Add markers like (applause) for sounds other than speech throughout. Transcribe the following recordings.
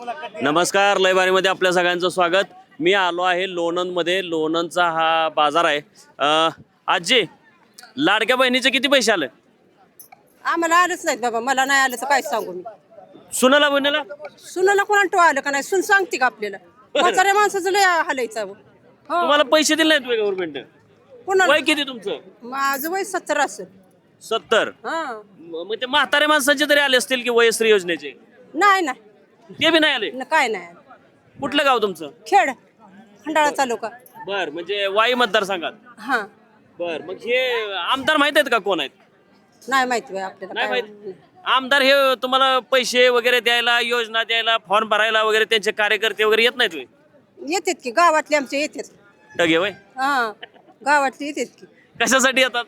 नमस्कार लयबारीमध्ये आपल्या सगळ्यांचं स्वागत. मी आलो आहे लोणंदमध्ये. लोणंदचा हा बाजार आहे. आजी लाडक्या बहिणीचे किती पैसे आले? आम्हाला आलंच नाही बाबा. मला नाही आलं तर काय सांगू मी? सुनाला बहिणीला? सुनाला कोणाला तो आलं का नाही? सुन सांगते का आपल्याला? म्हाताऱ्या माणसाचं लय हालायचं हो. तुम्हाला पैसे दिले नाहीत गव्हर्नमेंट कोणाला? वय किती तुमचं? माझं वय सत्तर असेल. सत्तर? हा. मग ते म्हातारे माणसांचे तरी आले असतील की वयश्री योजनेचे? नाही नाही. ते बी नाही आले? न काय नाही कुठलं गाव तुमचं? खेड खंडाळा तालुका. बर म्हणजे वाई मतदारसंघात? हा. बर मग हे आमदार माहीत आहेत का कोण आहेत? नाही माहिती बाई आपल्याला नाही काय माहीत? आमदार हे तुम्हाला पैसे वगैरे द्यायला योजना द्यायला फॉर्म भरायला वगैरे त्यांचे कार्यकर्ते वगैरे येत नाहीत होय? येतात की गावातले आमचे येतात. टगे वय हा गावातले येतात की. कशासाठी येतात?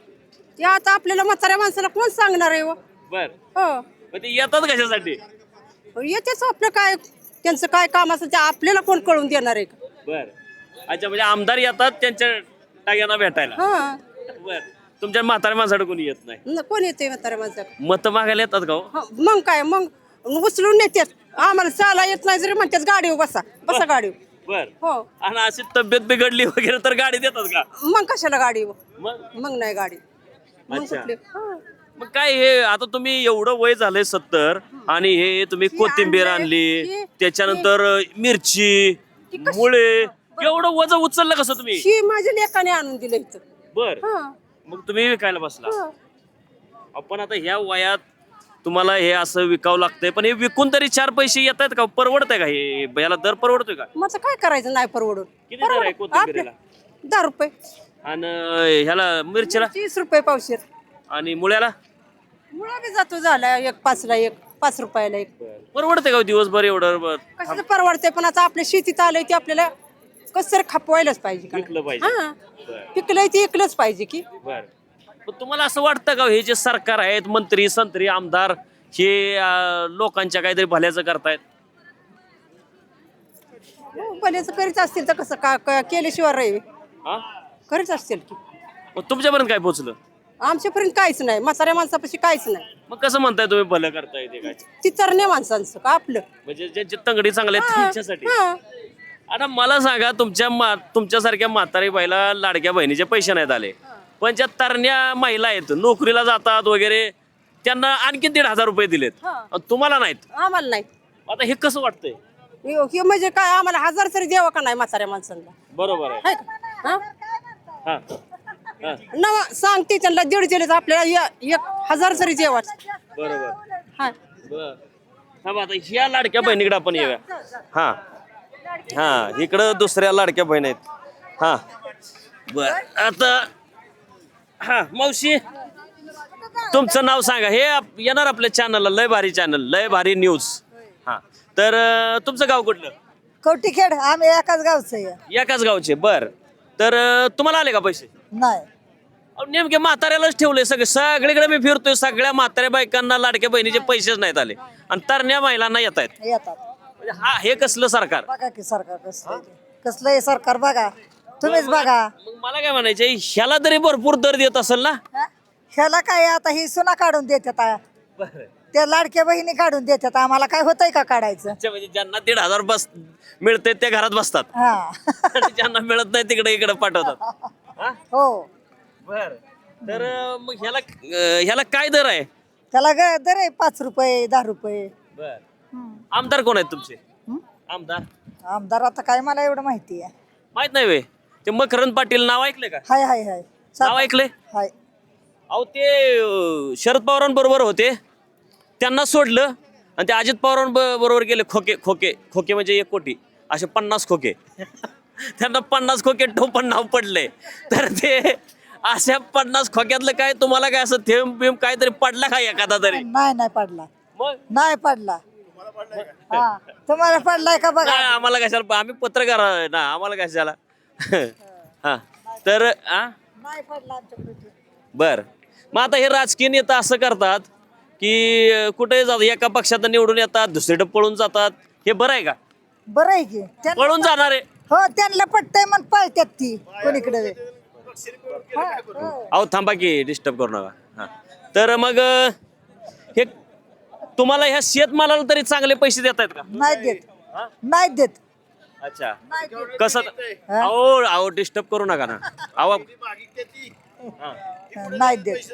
ते आता आपल्याला म्हाताऱ्या माणसाला कोण सांगणार आहे हो? बर. हो. मग ते येतात कशासाठी? येतेच आपलं काय? त्यांचं काय काम असेल ते आपल्याला कोण कळून देणार आहे का? बर. अच्छा म्हणजे आमदार येतात त्यांच्या टाग्यांना भेटायला. हा. बर. तुमच्या म्हाताऱ्या माणसाकडे कोणी येत नाही? न- कोण येते म्हाताऱ्या माणसा मत मागायला येतात का हो? मग काय? मग उचलून नेतात आम्हाला चाला येत नाही जरी म्हणतात गाडीवर बसा बसा गाडीवर. बर. हो. आणि अशी तब्येत बिघडली वगैरे तर गाडी देतात का? मग कशाला गाडीवर? मग? मग नाही गाडी. मग अच्छा. कुठली? हा. मग काय हे आता तुम्ही एवढं वय झालंय सत्तर आणि हे तुम्ही कोथिंबीर आणली त्याच्यानंतर मिरची मुळे एवढं वजन उचललं कसं तुम्ही? ही माझ्या लेकाने आणून दिलं इथं. बर. हा. मग तुम्ही विकायला बसला. आपण आता ह्या वयात तुम्हाला हे असं विकावं लागतंय पण हे विकून तरी चार पैसे येत आहेत का? परवडतंय का हे? याला दर परवडतोय का? मग आता काय करायचं? नाही परवडून किती दर आहे परवड- कोथिंबीरीला? आपल्या- दहा रुपये. आणि ह्याला मिरचीला? तीस रुपये पावशेर. आणि मुळ्याला? मुळा बी जातो झाला एक पाचला एक पाच रुपयाला एक. परवडतंय का हो दिवसभर एवढं ब- कशाचं परवडते पण आता आपल्या शेतीत आलंय ते आपल्याला कसं तरी खपवायलाच पाहिजे का? नाही? विकलं पाहिजे. हा. बरं. पिकलंय ते इकलंच पाहिजे की. बर. पण तुम्हाला असं वाटतं का हे जे सरकार आहेत मंत्री संत्री आमदार हे अं, लोकांच्या काहीतरी भल्याचं करतायत? हो, भलेच करीत असतील तर कसं का का- केल्याशिवाय हा? करीत असतील की. मग तुमच्यापर्यंत काय पोहोचलं आमच्यापर्यंत काहीच नाही. म्हाताऱ्या माणसापाशी काहीच नाही. मग कसं म्हणताय तुम्ही भलं करताय ते काय? ती तरण्या माणसांचं का आपलं? म्हणजे ज्यांची तंगडी चांगली त्यांच्यासाठी. हा. आता मला सांगा तुमच्या मा तुमच्यासारख्या म्हातारी बाईला लाडक्या बहिणीचे पैसे नाहीत आले. पण ज्या तरण्या महिला आहेत नोकरीला जातात वगैरे त्यांना आणखी दीड हजार रुपये दिलेत. हा. आणि तुम्हाला नाहीत. आम्हाला नाही आता हे कसं वाटतंय? हे हे म्हणजे काय आम्हाला हजार तरी द्यावं का नाही म्हाताऱ्या माणसांना? बरोबर आहे. हाय का? हा. नवा सांगते त्यांना दीड तर आपल्याला या- एक हजार तरी जेवाच. बरोबर. हा. बर. थांबा आता ह्या लाडक्या बहिणीकडे आपण येऊया. हा. हा इकडं दुसऱ्या लाडक्या बहीण आहेत. हा. बर आता हा मावशी. तुमचं नाव सांगा. हे आप- येणार आपल्या चॅनलला लय भारी चॅनल लय भारी न्यूज हा. तर अं, तुमचं गाव कुठलं? कवटीखेड. आम्ही एकाच गावचं आहे. एकाच गावचे. बर. तर अं, तुम्हाला आले का पैसे? नाही. नेमके म्हाताऱ्यालाच ठेवले सगळे. सगळीकडे मी फिरतोय सगळ्या म्हाताऱ्या बायकांना लाडक्या बहिणीचे पैसेच नाहीत आले. आणि तरण्या महिलांना येत आहेत येतात. म्हणजे हा हे कसलं सरकार? बघा की सरकार कसलं आहे. ते. कसलं आहे सरकार बघा. तुम्हीच बघा. मग मला काय म्हणायचं ह्याला तरी भरपूर दर देत असेल ना? हा? ह्याला काय आता ही सुना काढून देतात. आ. त्या लाडक्या बहिणी काढून देतात. आम्हाला काय होतंय का काढायचं? अच्छा, म्हणजे ज्यांना दीड हजार बस मिळते ते घरात बसतात. हा. आणि (laughs) ज्यांना मिळत नाही तिकडे इकडे पाठवतात. हा? हो. बर. तर अं, मग ह्याला अं, ह्याला काय दर आहे? त्याला ग दर आहे? पाच रुपये दहा रुपये. बर. हम्म. आमदार कोण आहेत तुमचे? हम्म? आमदार? आमदार आता काय मला एवढं माहिती आहे. माहीत नाही वे. ते मकरंद पाटील नाव ऐकले का? हाय हाय हाय. नाव ऐकले हाय. अहो ते अं, शरद पवारांबरोबर होते. त्यांना सोडलं आणि ते अजित पवारांबरोबर गेले खोके खोके खोके म्हणजे एक कोटी. असे पन्नास खोके. (laughs) त्यांना पन्नास खोके टोपण नाव पडले तर ते अशा पन्नास खोक्यातलं काय तुम्हाला काय असं थेंब बिंब काहीतरी पडला का एखादा तरी? नाही नाही पडला. मग? नाही पडला. हा तुम्हाला पडलाय का बघा? नाही आम्हाला कशाला आम्ही पत्रकार आहे ना आम्हाला कशाला? (laughs) हा तर नाही पडला आमच्याकडे. बर. मग आता हे राजकीय नेता असं करतात की अं, कुठे जातात एका पक्षात निवडून येतात दुसरीकडे पळून जातात. हे बरं आहे का? बरं आहे की. त्यां- पळून जाणार आहे. हो त्यांना पटतंय मग पळत्यात ती कोणीकडे. अहो थांबा की डिस्टर्ब करू नका. हा. तर मग अं, हे तुम्हाला ह्या शेतमालाला तरी चांगले पैसे देत आहेत का? नाही देत. हा? नाहीत देत. अच्छा. नाही देत. कसं अहो अहो डिस्टर्ब करू नका ना. अहो हा. नाही देत.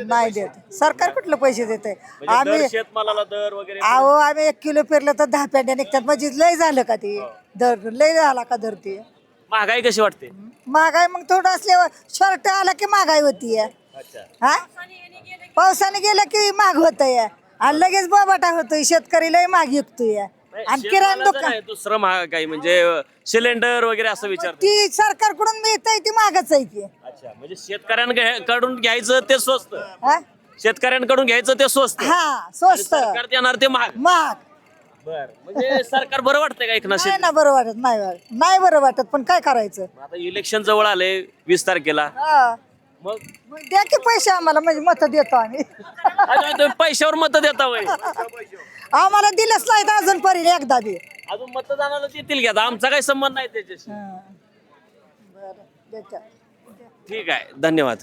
नाही देत. सरकार कुठलं पैसे देत म्हणजे आम्ही दर शेतमालाला दर वगैरे अहो आम्ही एक किलो पेरलं तर दहा पेंड्या निघतात. म्हणजे लय झालं का ते? दर लय झाला का दर ते? महागाई कशी वाटते? महागाई मग थोडं असल्यावर शॉर्ट आला की महागाई होती अच्छा. हा? पावसाने गेलं की महाग होत आणि लगेच बोबाटा होतोय शेतकरी लय महाग विकतोय आणि किराणा दुकान दुसरं महागाई म्हणजे सिलेंडर वगैरे असं विचार ती सरकारकडून मिळतंय ती महागच आहे ती अच्छा म्हणजे शेतकऱ्यांकडून घ्यायचं ते स्वस्त. हा? शेतकऱ्यांकडून घ्यायचं ते स्वस्त. हा स्वस्त. सरकार देणार ते महाग. महाग. बर. म्हणजे सरकार बरं वाटतंय का एकनाथ नाही शिंदे? ना बरं वाटत नाही वाटत. नाही बरं वाटत पण काय करायचं? आता इलेक्शन जवळ आले वीस तारखेला. हा. मग? मग द्या की पैसे आम्हाला म्हणजे मत देतो आम्ही. अजून तुम्ही पैशावर मत देता वय आम्हाला दिलंच नाही तर अजून परील एकदा बी. अजून मतदानाला देतील घ्या आमचा काही संबंध नाही त्याच्याशी. बरं. ठीक आहे धन्यवाद.